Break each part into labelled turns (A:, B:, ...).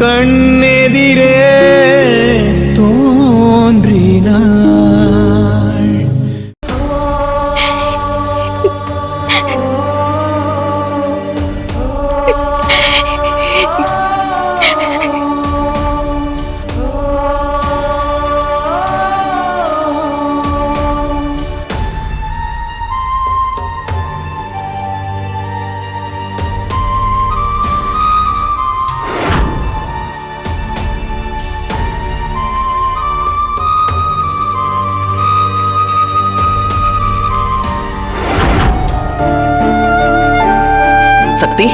A: கண்ணெதிரே
B: சக்தி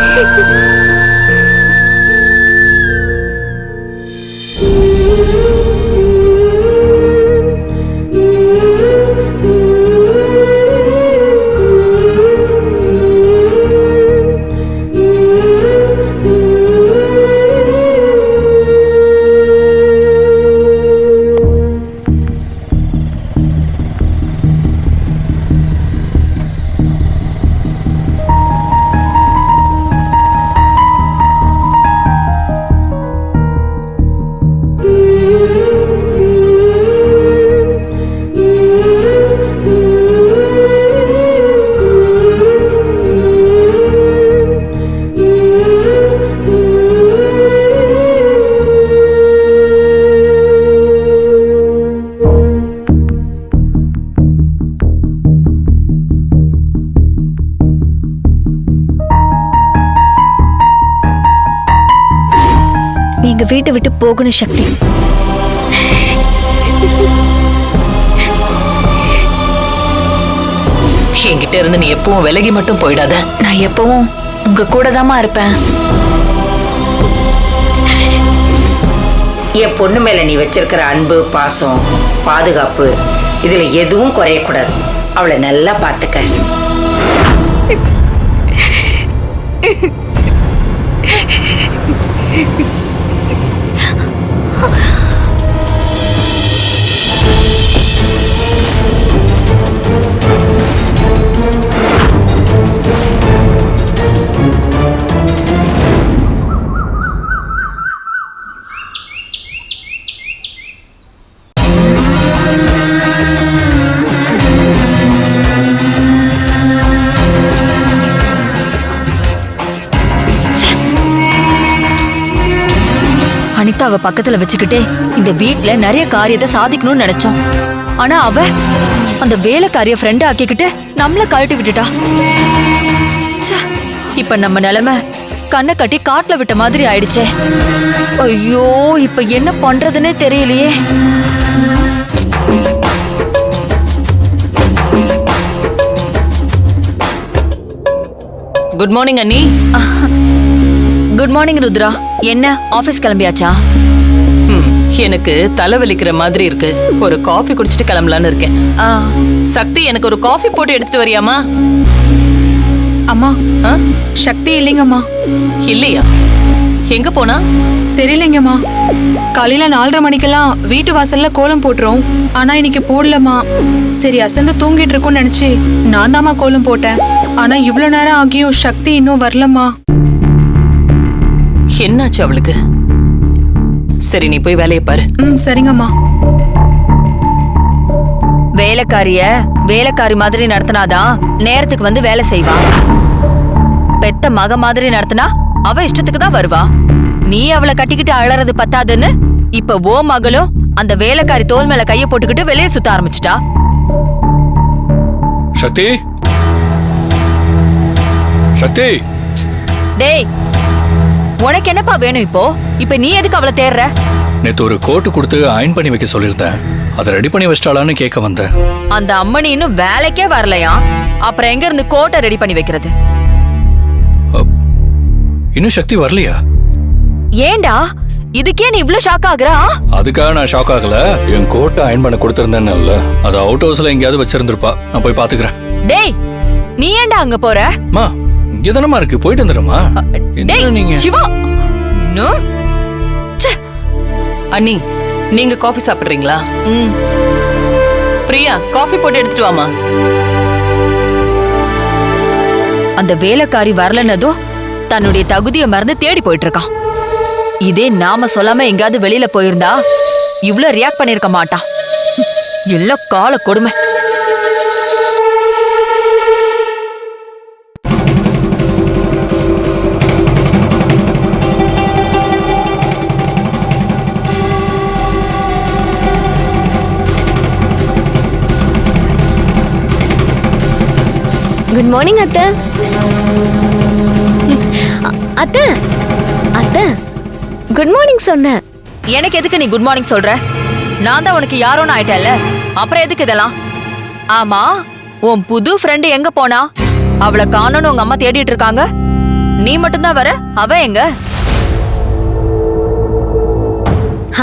C: நீங்க வீட்டை விட்டு போகணும் சக்தி.
B: என்கிட்ட இருந்து நீ எப்பவும் விலகி மட்டும் போயிடாத.
C: நான் எப்பவும் உங்க கூட தாமா இருப்பேன்.
D: என் பொண்ணு மேல நீ வச்சிருக்கிற அன்பு பாசம் பாதுகாப்பு இதுல எதுவும் குறையக்கூடாது. அவளை நல்லா பார்த்துக்க あ。
E: அனிதாவை பக்கத்துல வச்சுக்கிட்டே இந்த வீட்ல நிறைய காரியத்தை சாதிக்கணும்னு நினைச்சோம். ஆனா அவ அந்த வேலைக்காரிய ஃப்ரெண்ட் ஆக்கிக்கிட்டு நம்மள கழட்டி விட்டுட்டா. இப்ப நம்ம நிலைமை கண்ணை கட்டி காட்டுல விட்ட மாதிரி ஆயிடுச்சே. ஐயோ இப்ப என்ன பண்றதுன்னே தெரியலையே.
B: குட் மார்னிங் அண்ணி.
E: Good morning Rudra. என்ன ஆபீஸ் கிளம்பியாச்சா?
B: எனக்கு தலைவலிக்கிற மாதிரி இருக்கு. ஒரு காஃபி குடிச்சிட்டு கிளம்பலான்னு இருக்கேன்.
E: ஆ,
B: சக்தி எனக்கு ஒரு காஃபி போட்டு எடுத்துட்டு வரியாமா
F: அம்மா.
B: ஆ?
F: சக்தி இல்லைங்கம்மா.
B: இல்லையா? எங்க போனா?
F: தெரியலைங்கம்மா. காலையில நாலரை மணிக்கெல்லாம் வீட்டு வாசல்ல கோலம் போட்டுரும் ஆனா இன்னைக்கு போடலம்மா. சரி அசந்து தூங்கிட்டு இருக்கும்னு நினைச்சு நான் தாம்மா கோலம் போட்டேன். ஆனா இவ்வளவு நேரம் ஆகியும் சக்தி இன்னும் வரலம்மா.
B: என்னாச்சு அவளுக்கு? சரி நீ போய் வேலையை பாரு.
F: ம் சரிங்கம்மா.
E: வேலைக்காரிய வேலைக்காரி மாதிரி நடத்தினாதான் நேரத்துக்கு வந்து வேலை செய்வா. பெத்த மக மாதிரி நடத்தினா அவ இஷ்டத்துக்கு தான் வருவா. நீ அவளை கட்டிக்கிட்டு அழறது பத்தாதுன்னு இப்ப ஓ மகளும் அந்த வேலைக்காரி தோல் மேல கைய போட்டுக்கிட்டு வெளியே சுத்த ஆரம்பிச்சிட்டா.
G: சக்தி? சக்தி?
E: டேய் உனக்கு என்னப்பா வேணும் இப்போ? இப்ப நீ எதுக்கு அவளை தேடுற
G: நேத்து ஒரு கோட்டு கொடுத்து அயன் பண்ணி வைக்க சொல்லியிருந்தேன். அதை ரெடி பண்ணி வச்சிட்டாளான்னு கேட்க வந்தேன்.
E: அந்த அம்மனி இன்னும் வேலைக்கே வரலையா? அப்புறம் எங்க இருந்து கோட்டை ரெடி பண்ணி வைக்கிறது?
G: இன்னும் சக்தி வரலையா?
E: ஏண்டா? இதுக்கே நீ இவ்ளோ ஷாக் ஆகுறா?
G: அதுக்காக நான் ஷாக் ஆகல. என் கோட்டை அயன் பண்ண கொடுத்திருந்தேன்னு அது அவுட் ஹவுஸ்ல எங்கேயாவது வச்சிருந்திருப்பா. நான் போய் பாத்துக்கிறேன்
E: டேய் நீ ஏன்டா அங்க போற?
G: மா இங்க தானமா இருக்கு போயிட்டு வந்துடுமா என்ன நீங்க?
E: சிவா?
B: அண்ணி நீங்க காஃபி சாப்பிடுறீங்களா?
E: ம்.
B: பிரியா காஃபி போட்டு எடுத்துட்டு வாமா
E: அந்த வேலைக்காரி வரலனதும் தன்னுடைய தகுதியை மறந்து தேடி போயிட்டு இருக்கான் இதே நாம சொல்லாம எங்கேயாவது வெளியில போயிருந்தா இவ்ளோ ரியாக்ட் பண்ணிருக்க மாட்டான். எல்லாம் கால கொடுமை.
C: குட் மார்னிங் அத்தை. அத்தை அத்தை. குட் மார்னிங் சொன்னேன்.
E: எனக்கு எதுக்கு நீ குட் மார்னிங் சொல்ற? நான் தான் உனக்கு யாரோன்னு ஆயிட்டேன்ல. அப்புறம் எதுக்கு இதெல்லாம்? ஆமா உன் புது ஃப்ரெண்டு எங்க போனா? அவளை காணோன்னு உங்க அம்மா தேடிட்டு இருக்காங்க. நீ மட்டும்தான் வர அவ எங்க?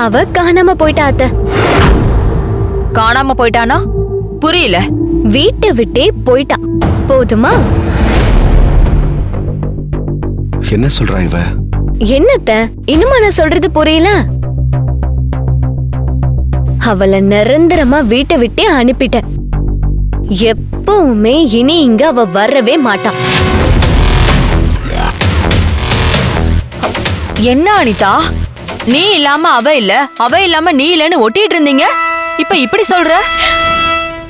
C: அவ காணாம போயிட்டா அத்தை.
E: காணாம போயிட்டானா? புரியல.
C: வீட்டை விட்டே போயிட்டா. போதுமா?
H: என்ன சொல்றா இவ?
C: என்னத்த? இன்னுமா நான் சொல்றது புரியல? அவளை நிரந்தரமா வீட்டை விட்டே அனுப்பிட்டேன் எப்பவுமே இனி இங்க அவ வரவே மாட்டா.
E: என்ன அனிதா? நீ இல்லாம அவ இல்ல. அவ இல்லாம நீ இல்லன்னு ஒட்டிட்டு இருந்தீங்க? இப்ப இப்படி சொல்ற?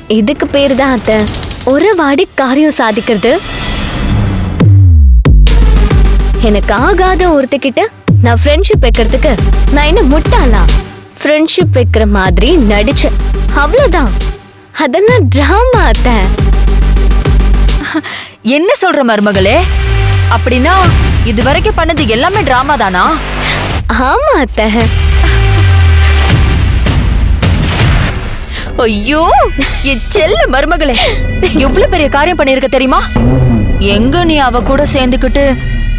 C: இதுக்கு பேரு தான் அத்த. ஒரு வாடி காரியம் சாதிக்கிறது. எனக்கு ஆகாத ஒருத்தகிட்ட நான் ஃப்ரெண்ட்ஷிப் வைக்கிறதுக்கு நான் என்ன முட்டாளா? ஃப்ரெண்ட்ஷிப் வைக்கிற மாதிரி நடிச்சேன் அவ்வளவுதான். அதெல்லாம் டிராமா அத்த.
E: என்ன சொல்ற மருமகளே? அப்படின்னா இது வரைக்கும் பண்ணது எல்லாமே டிராமா தானா?
C: ஆமா அத்த.
E: ஐயோ என் செல்ல மருமகளே எவ்வளவு பெரிய காரியம் பண்ணிருக்க தெரியுமா? எங்க நீ அவ கூட சேர்ந்துக்கிட்டு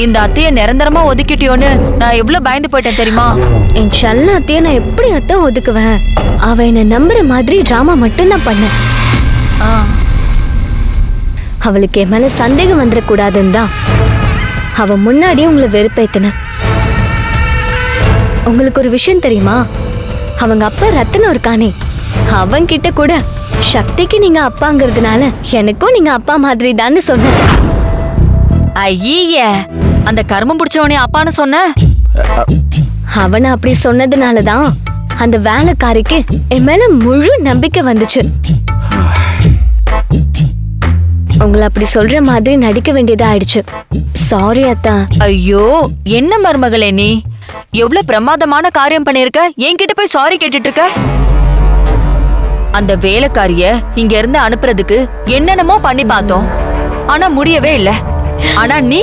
E: இந்த அத்தைய நிரந்தரமா ஒதுக்கிட்டியோன்னு நான் எவ்வளவு பயந்து போயிட்டேன் தெரியுமா?
C: என் செல்ல அத்தைய நான் எப்படி அத்தை ஒதுக்குவேன்? அவ என்ன நம்புற மாதிரி டிராமா மட்டும் தான் பண்ணேன்
E: ஆ,
C: அவளுக்கு என் மேல சந்தேகம் வந்துடக்கூடாதுன்னு தான் அவ முன்னாடியே உங்களை வெறுப்பேத்தின உங்களுக்கு ஒரு விஷயம் தெரியுமா? அவங்க அப்பா ரத்தனம் இருக்கானே அவன் கிட்ட கூட சக்திக்கு நீங்க அப்பாங்கிறதுனால எனக்கும் நீங்க அப்பா மாதிரி தான்னு சொன்னேன்.
E: ஐயே அந்த கர்மம் பிடிச்சவனே அப்பான்னு சொன்ன?
C: அவனை அப்படி சொன்னதுனால தான் அந்த வேலைக்காரிக்கு என் மேல முழு நம்பிக்கை வந்துச்சு. உங்களை அப்படி சொல்ற மாதிரி நடிக்க வேண்டியதா ஆயிடுச்சு. சாரி அத்தா.
E: ஐயோ என்ன மருமகளே நீ? எவ்வளவு பிரமாதமான காரியம் பண்ணிருக்க என்கிட்ட போய் சாரி கேட்டுட்டு இருக்க? அந்த வேலைக்காரிய இங்க இருந்து அனுப்புறதுக்கு என்னென்னமோ பண்ணி பார்த்தோம். ஆனா முடியவே இல்ல. ஆனா நீ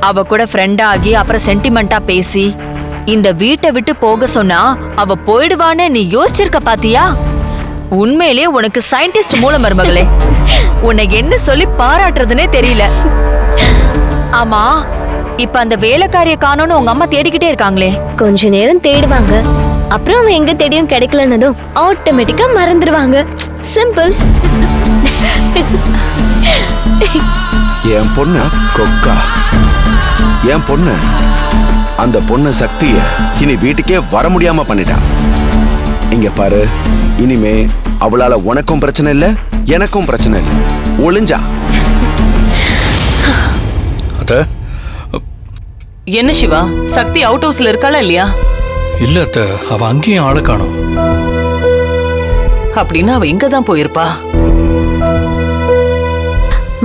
E: அவ கூட ஃப்ரெண்ட் ஆகி அப்புறம் சென்டிமெண்டா பேசி இந்த வீட்டை விட்டு போக சொன்னா அவ போயிடுவான்னு நீ யோசிச்சிருக்க பாத்தியா? உண்மையிலே உனக்கு சயின்டிஸ்ட் மூல மருமகளே. உன்னை என்ன சொல்லி பாராட்டுறதுனே தெரியல. ஆமா இப்ப அந்த வேலைக்காரிய காணோன்னு உங்க அம்மா தேடிக்கிட்டே இருக்காங்களே.
C: கொஞ்ச நேரம் தேடுவாங்க. அப்புறம் அவன் எங்க தேடியும் கிடைக்கலன்னதும் ஆட்டோமேட்டிக்கா மறந்துடுவாங்க சிம்பிள்
H: என் பொண்ணு கொக்கா. என் பொண்ணு அந்த பொண்ணு சக்திய இனி வீட்டுக்கே வர முடியாம பண்ணிட்டான் இங்க பாரு இனிமே அவளால உனக்கும் பிரச்சனை இல்ல எனக்கும் பிரச்சனை இல்ல. ஒளிஞ்சா?
B: என்ன சிவா? சக்தி அவுட் ஹவுஸ்ல இருக்காளா இல்லையா?
G: இல்ல அத்த அவ அங்கேயும் ஆளை காணோம்.
B: அப்படின்னா அவ எங்க தான் போயிருப்பா.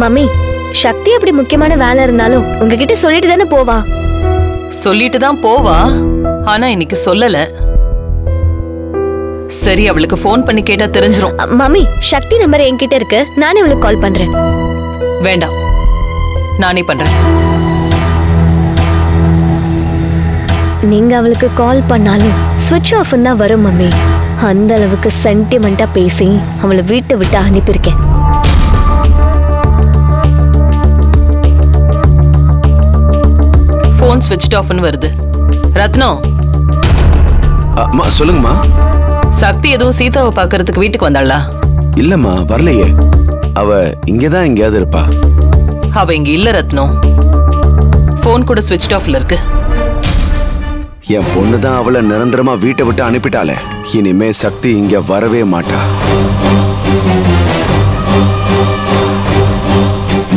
C: மம்மி சக்தி அப்படி முக்கியமான வேலை இருந்தாலும் உங்ககிட்ட சொல்லிட்டு தானே போவா?
B: சொல்லிட்டு தான் போவா. ஆனா இன்னைக்கு சொல்லல. சரி அவளுக்கு ஃபோன் பண்ணி கேட்டா தெரிஞ்சிரும்.
C: மம்மி சக்தி நம்பர் என்கிட்ட இருக்கு. நானே அவளுக்கு கால் பண்றேன்.
B: வேண்டாம். நானே பண்றேன்.
C: நீங்க அவளுக்கு கால் பண்ணாலும் ஸ்விட்ச் ஆஃப் தான் வரும் மம்மி. அந்த அளவுக்கு சென்டிமெண்டா பேசி அவளை வீட்டை விட்டு அனுப்பியிருக்கேன்.
B: ஃபோன் ஸ்விட்ச் ஆஃப்னு வருது. ரத்னம்
H: அம்மா சொல்லுங்கம்மா.
B: சக்தி எதுவும் சீதாவை பார்க்கறதுக்கு வீட்டுக்கு வந்தாளா?
H: இல்லம்மா வரலையே. அவ இங்கதான் எங்கேயாவது இருப்பா.
B: அவ இங்க இல்ல ரத்னம் ஃபோன் கூட ஸ்விட்ச் ஆஃப்ல இருக்கு.
H: என் பொண்ணு தான் அவளை நிரந்தரமா வீட்டை விட்டு அனுப்பிட்டாளே. இனிமே சக்தி இங்க வரவே மாட்டா.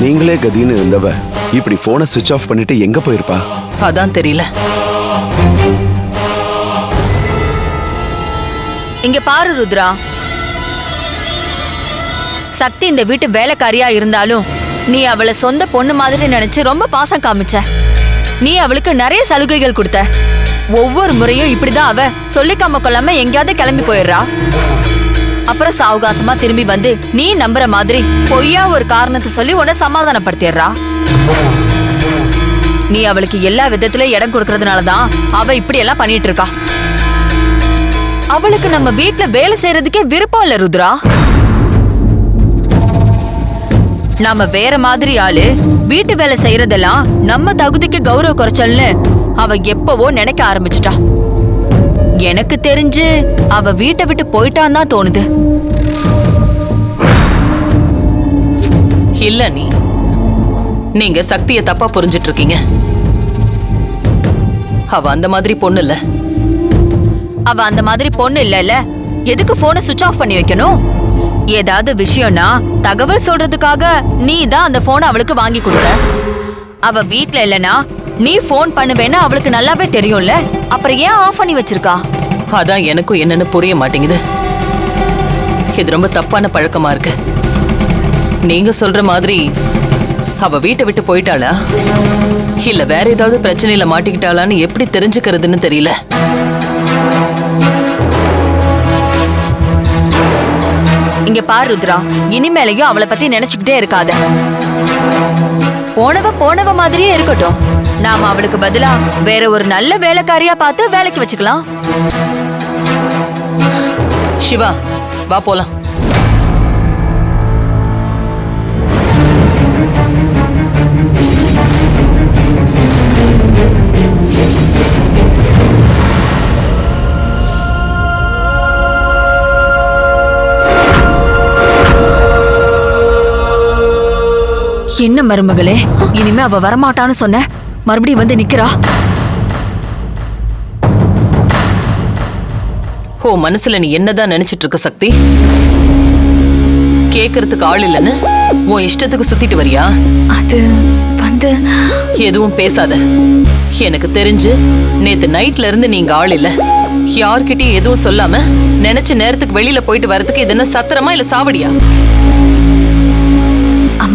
H: நீங்களே கதின்னு இருந்தவ இப்படி போனை சுவிட்ச் ஆஃப் பண்ணிட்டு எங்க போயிருப்பா?
B: அதான் தெரியல.
E: இங்க பாரு ருத்ரா. சக்தி இந்த வீட்டு வேலைக்காரியா இருந்தாலும் நீ அவளை சொந்த பொண்ணு மாதிரி நினைச்சு ரொம்ப பாசம் காமிச்ச. நீ அவளுக்கு நிறைய சலுகைகள் கொடுத்த. ஒவ்வொரு முறையும் இப்படிதான் அவ சொல்லிக்காம கொள்ளாம எங்கேயாவது கிளம்பி போயிடுறா. அப்புறம் சாவகாசமா திரும்பி வந்து நீ நம்புற மாதிரி பொய்யா ஒரு காரணத்தை சொல்லி உன்னை சமாதானப்படுத்திடுறா. நீ அவளுக்கு எல்லா விதத்திலயும் இடம் கொடுக்கறதுனால தான் அவ இப்படி எல்லாம் பண்ணிட்டு இருக்கா அவளுக்கு நம்ம வீட்டுல வேலை செய்யறதுக்கே விருப்பம் இல்ல ருத்ரா. நாம வேற மாதிரி ஆளு வீட்டு வேலை செய்யறதெல்லாம் நம்ம தகுதிக்கு கௌரவ குறைச்சல்னு அவ எப்பவோ நினைக்க ஆரம்பிச்சிட்டா. எனக்கு தெரிஞ்சு அவ வீட்டை விட்டு போயிட்டான்னு தான் தோணுது.
B: இல்ல நீ. நீங்க சக்தியை தப்பா புரிஞ்சிட்டு இருக்கீங்க அவ அந்த மாதிரி பொண்ணு இல்ல.
E: அவ அந்த மாதிரி பொண்ணு இல்லல்ல எதுக்கு போனை சுவிட்ச் ஆஃப் பண்ணி வைக்கணும்? ஏதாவது விஷயம்னா தகவல் சொல்றதுக்காக நீ தான் அந்த போனை அவளுக்கு வாங்கி கொடுத்த. அவ வீட்ல இல்லனா நீ ஃபோன் பண்ணுவேன்னு அவளுக்கு நல்லாவே தெரியும்ல. அப்புறம் ஏன் ஆஃப் பண்ணி வச்சிருக்கா?
B: அதான் எனக்கும் என்னன்னு புரிய மாட்டேங்குது. இது ரொம்ப தப்பான பழக்கமா இருக்கு. நீங்க சொல்ற மாதிரி அவ வீட்டை விட்டு போயிட்டாளா? இல்ல வேற ஏதாவது பிரச்சனையில மாட்டிக்கிட்டாளான்னு எப்படி தெரிஞ்சுக்கிறதுன்னு தெரியல.
E: இங்க பாரு ருத்ரா இனிமேலையும் அவளை பத்தி நினைச்சுக்கிட்டே இருக்காத. போனவ போனவ மாதிரியே இருக்கட்டும். நாம அவளுக்கு பதிலா வேற ஒரு நல்ல வேலைக்காரியா பார்த்து வேலைக்கு வச்சுக்கலாம்.
B: சிவா வா போலாம்.
E: என்ன மருமகளே? இனிமே அவ வரமாட்டான்னு சொன்ன. மறுபடியும் வந்து நிக்கிறா?
B: ஓ மனசுல நீ என்னதான் நினைச்சிட்டு இருக்க சக்தி? கேக்குறதுக்கு ஆள் இல்லைன்னு உன் இஷ்டத்துக்கு சுத்திட்டு வரியா?
A: அது வந்து
B: எதுவும் பேசாத. எனக்கு தெரிஞ்சு நேத்து நைட்ல இருந்து நீங்க ஆள் இல்ல. யார்கிட்டயும் எதுவும் சொல்லாம நினைச்ச நேரத்துக்கு வெளியில போயிட்டு வரதுக்கு இது என்ன சத்திரமா இல்ல சாவடியா?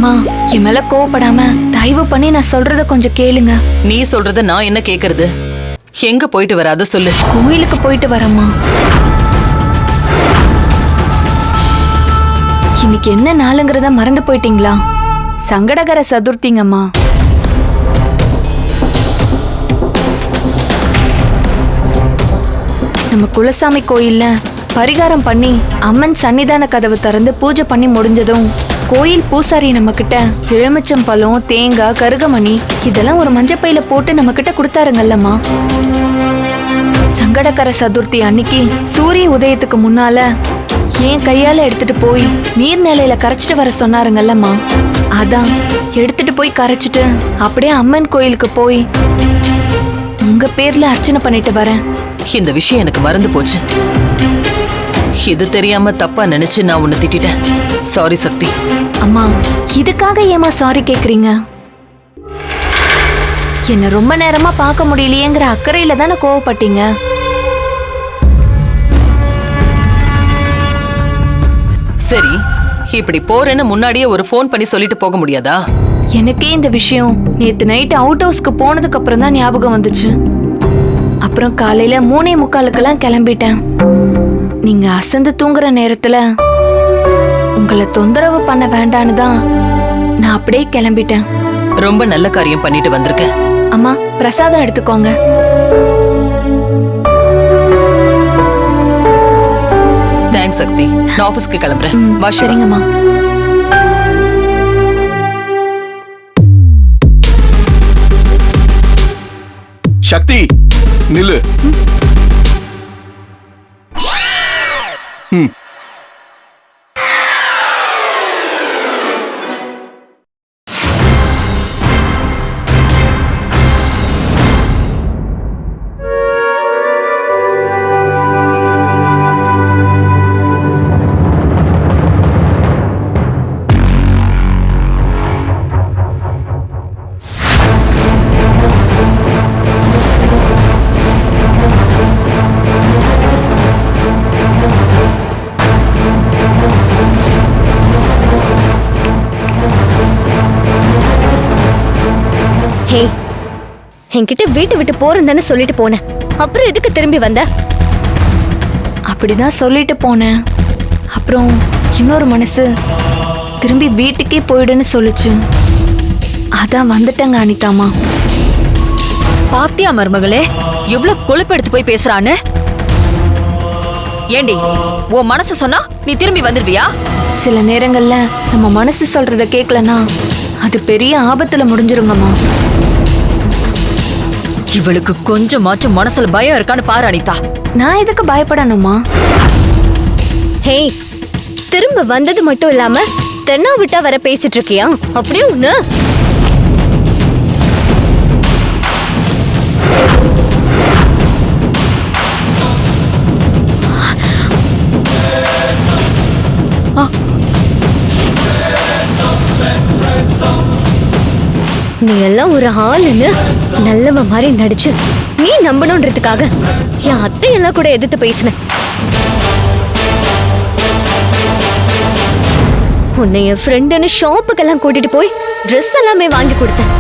A: அம்மா என் மேல கோவப்படாம தயவு பண்ணி நான் சொல்றத கொஞ்சம் கேளுங்க.
B: நீ சொல்றத நான் என்ன கேக்குறது? எங்க போயிட்டு வர அத சொல்லு.
A: கோயிலுக்கு போயிட்டு வரேம்மா. இன்னைக்கு என்ன நாளுங்கிறத மறந்து போயிட்டீங்களா? சங்கடகர சதுர்த்திங்கம்மா. நம்ம குலசாமி கோயில்ல பரிகாரம் பண்ணி அம்மன் சன்னிதான கதவு திறந்து பூஜை பண்ணி முடிஞ்சதும் கோயில் பூசாரி நம்ம கிட்ட எலுமிச்சம்பழம் தேங்காய் கருகமணி இதெல்லாம் ஒரு மஞ்சப்பையில போட்டு நம்ம கிட்ட கொடுத்தாருங்கல்லம்மா. சங்கடகர சதுர்த்தி அன்னைக்கு சூரிய உதயத்துக்கு முன்னால என் கையால எடுத்துட்டு போய் நீர்நிலையில கரைச்சிட்டு வர சொன்னாருங்கல்லம்மா. அதான் எடுத்துட்டு போய் கரைச்சிட்டு அப்படியே அம்மன் கோயிலுக்கு போய் உங்க பேர்ல அர்ச்சனை பண்ணிட்டு வரேன்.
B: இந்த விஷயம் எனக்கு மறந்து போச்சு. இது தெரியாம தப்பா நினைச்சு நான் உன்னை திட்டிட்டேன். சாரி சக்தி
A: அம்மா இதுக்காக ஏமா சாரி கேக்குறீங்க? என்ன ரொம்ப நேரமா பார்க்க முடியலையேங்கிற அக்கறையில தானே கோவப்பட்டீங்க?
B: சரி இப்படி போறேன்னு முன்னாடியே ஒரு ஃபோன் பண்ணி சொல்லிட்டு போக முடியாதா?
A: எனக்கே இந்த விஷயம் நேத்து நைட் அவுட் ஹவுஸ்க்கு போனதுக்கு அப்புறம் தான் ஞாபகம் வந்துச்சு. அப்புறம் காலையில மூணே முக்காலுக்கெல்லாம் கிளம்பிட்டேன். நீங்க அசந்து தூங்குற நேரத்துல உங்களை தொந்தரவு பண்ண வேண்டான்னு தான் நான் அப்படியே கிளம்பிட்டேன்.
B: ரொம்ப நல்ல காரியம் பண்ணிட்டு வந்திருக்க
A: அம்மா பிரசாதம் எடுத்துக்கோங்க.
B: தேங்க்ஸ் சக்தி. நான் ஆபீஸ்க்கு கிளம்புறேன். வா.
A: சரிங்கம்மா.
H: சக்தி நில்லு. ம்.
C: என்கிட்ட வீட்டை விட்டு போறேன்னு சொல்லிட்டு போனேன் அப்புறம் எதுக்கு திரும்பி வந்த?
A: அப்படிதான் சொல்லிட்டு போனேன் அப்புறம் இன்னொரு மனசு திரும்பி வீட்டுக்கே போயிடுன்னு சொல்லுச்சு. அதான் வந்துட்டேங்க அனிதாமா.
E: பாத்தியா மருமகளே எவ்வளவு கொழுப்பெடுத்து போய் பேசுறான்னு? ஏண்டி உன் மனசு சொன்னா நீ திரும்பி வந்துருவியா?
A: சில நேரங்கள்ல நம்ம மனசு சொல்றத கேட்கலனா அது பெரிய ஆபத்துல முடிஞ்சிருங்கம்மா.
E: இவளுக்கு கொஞ்சமாச்சும் மனசுல பயம் இருக்கான்னு பாரு அனிதா.
A: நான் எதுக்கு பயப்படணுமா?
C: ஹே திரும்ப வந்தது மட்டும் இல்லாம தென்னா விட்டா வர பேசிட்டு இருக்கியா? அப்படியே ஒண்ணு நீ எல்லாம் ஒரு ஆளுன்னு நல்லவ மாதிரி நடிச்சு நீ நம்பணுன்றதுக்காக என் அத்தையெல்லாம் கூட எதிர்த்து பேசின. உன்னை என் ஃப்ரெண்டுன்னு ஷாப்புக்கெல்லாம் கூட்டிட்டு போய் ட்ரெஸ் எல்லாமே வாங்கி கொடுத்தேன்.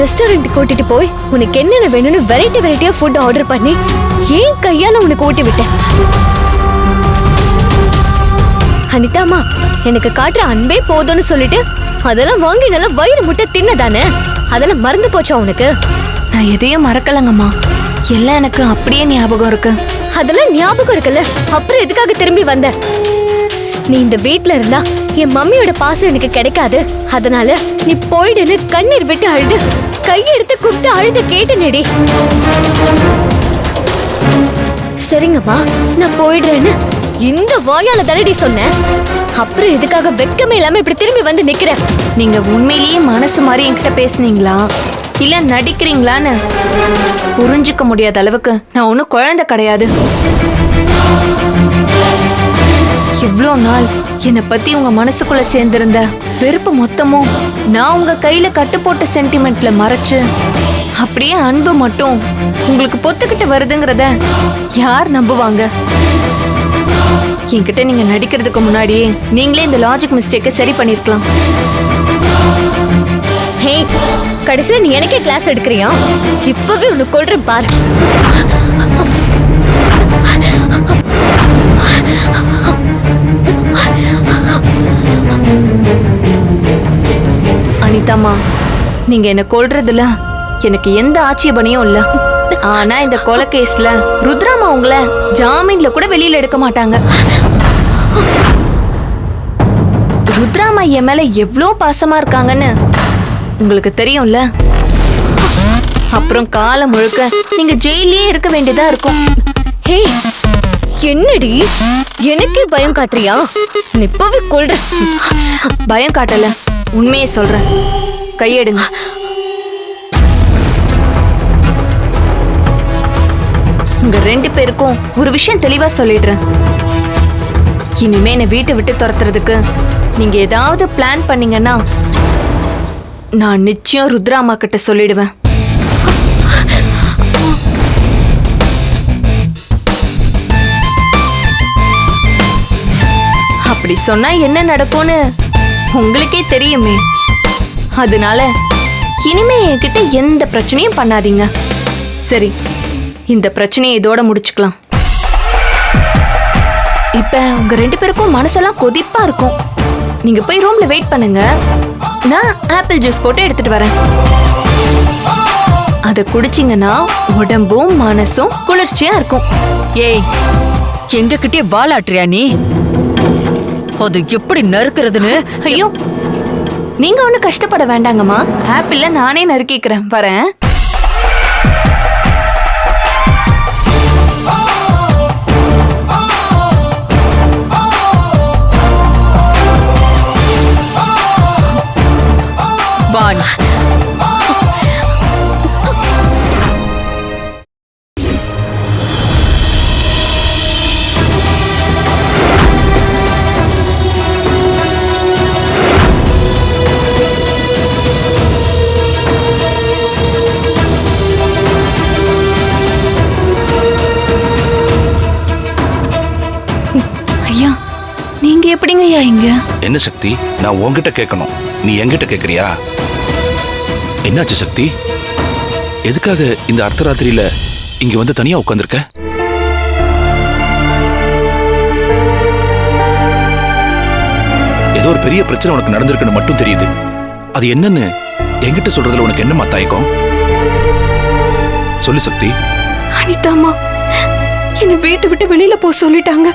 C: ரெஸ்டாரண்ட் கூட்டிட்டு போய் உனக்கு என்னென்ன வேணும்னு வெரைட்டி வெரைட்டியா ஃபுட் ஆர்டர் பண்ணி ஏன் கையால உனக்கு ஓட்டி விட்டேன். அனிதாமா எனக்கு காட்டுற அன்பே போதும்னு சொல்லிட்டு அதெல்லாம் வாங்கி நல்லா வயிறு முட்டை தின்னதானே? அதெல்லாம் மறந்து போச்சா உனக்கு?
A: நான் எதையும் மறக்கலங்கம்மா. எல்லாம் எனக்கு அப்படியே ஞாபகம் இருக்கு.
C: அதெல்லாம் ஞாபகம் இருக்குல்ல? அப்புறம் எதுக்காக திரும்பி வந்த? நீ இந்த வீட்ல இருந்தா என் மம்மியோட பாசம் எனக்கு கிடைக்காது. அதனால நீ போயிடுன்னு கண்ணீர் விட்டு அழுது கையெடுத்து கூப்பிட்டு அழுது கேட்டனேடி. சரிங்கம்மா நான் போயிடுறேன்னு இந்த வாயால தானடி சொன்னேன் அப்புறம் இதுக்காக வெக்கமே இல்லாம இப்படி திரும்பி வந்து நிக்கிற.
A: நீங்க உண்மையிலேயே மனசு மாதிரி என்கிட்ட பேசுனீங்களா? இல்ல நடிக்கிறீங்களான்னு? புரிஞ்சுக்க முடியாத அளவுக்கு நான் ஒன்றும் குழந்தை கிடையாது. இவ்வளோ நாள் என்னை பத்தி உங்க மனசுக்குள்ள சேர்ந்திருந்த வெறுப்பு மொத்தமும் நான் உங்க கையில கட்டு போட்ட சென்டிமெண்ட்ல மறைச்சு அப்படியே அன்பு மட்டும் உங்களுக்கு பொத்துக்கிட்டு வருதுங்கிறத யார் நம்புவாங்க? என்கிட்ட நீங்க நடிக்கிறதுக்கு முன்னாடியே நீங்களே இந்த லாஜிக் மிஸ்டேக்கை சரி பண்ணிருக்கலாம்.
C: ஹே கடைசியில நீ எனக்கே கிளாஸ் எடுக்கிறியா? இப்பவே உனக்கு கொள்றேன் பாரு.
A: அனிதாமா நீங்க என்ன கொல்றதுல எனக்கு எந்த ஆட்சேபனையும் இல்ல. ஆனா இந்த கொலை கேஸ்ல ருத்ராமா உங்களை ஜாமீன்ல கூட வெளியில எடுக்க மாட்டாங்க. ருத்ராமா என் மேல எவ்வளோ பாசமா இருக்காங்கன்னு உங்களுக்கு தெரியும்ல? அப்புறம் காலம் முழுக்க நீங்க ஜெயிலே இருக்க வேண்டியதா இருக்கும்.
C: ஹே என்னடி? எனக்கே பயம் காட்டுறியா? இப்பவே கொள்ற
A: பயம் காட்டல உண்மையை சொல்றேன். கையெடுங்க. உங்க ரெண்டு பேருக்கும் ஒரு விஷயம் தெளிவா சொல்லிடுறேன். இனிமே என்னை வீட்டை விட்டு துரத்துறதுக்கு நீங்க ஏதாவது பிளான் பண்ணீங்கன்னா நான் நிச்சயம் ருத்ராமா கிட்ட சொல்லிடுவேன். அப்படி சொன்னா என்ன நடக்கும்னு உங்களுக்கே தெரியுமே. அதனால இனிமே என்கிட்ட எந்த பிரச்சனையும் பண்ணாதீங்க. சரி இந்த பிரச்சனையை இதோட முடிச்சுக்கலாம். இப்ப உங்க ரெண்டு பேருக்கும் மனசெல்லாம் கொதிப்பா இருக்கும். நீங்க போய் ரூம்ல வெயிட் பண்ணுங்க. நான் ஆப்பிள் ஜூஸ் போட்டு எடுத்துட்டு வரேன். அதை குடிச்சிங்கன்னா உடம்பும் மனசும் குளிர்ச்சியா இருக்கும்.
E: ஏய் எங்க கிட்டே வாலாட்டுறியா நீ? அது எப்படி நறுக்கிறதுன்னு?
A: ஐயோ நீங்க ஒன்றும் கஷ்டப்பட வேண்டாங்கம்மா. ஆப்பிள்ல நானே நறுக்கிக்கிறேன். வரேன்.
I: என்ன சக்தி நான் உங்ககிட்ட கேட்கணும். நீ என்கிட்ட கேட்கறியா? என்னாச்சு சக்தி? எதுக்காக இந்த அர்த்தராத்திரியில இங்க வந்து தனியா உட்காந்துருக்க ஏதோ ஒரு பெரிய பிரச்சனை உனக்கு நடந்திருக்குன்னு மட்டும் தெரியுது. அது என்னன்னு என்கிட்ட சொல்றதுல உனக்கு என்னம்மா தயக்கம் சொல்லு சக்தி.
A: அனிதாமா என்னை வீட்டு விட்டு வெளியில போக சொல்லிட்டாங்க.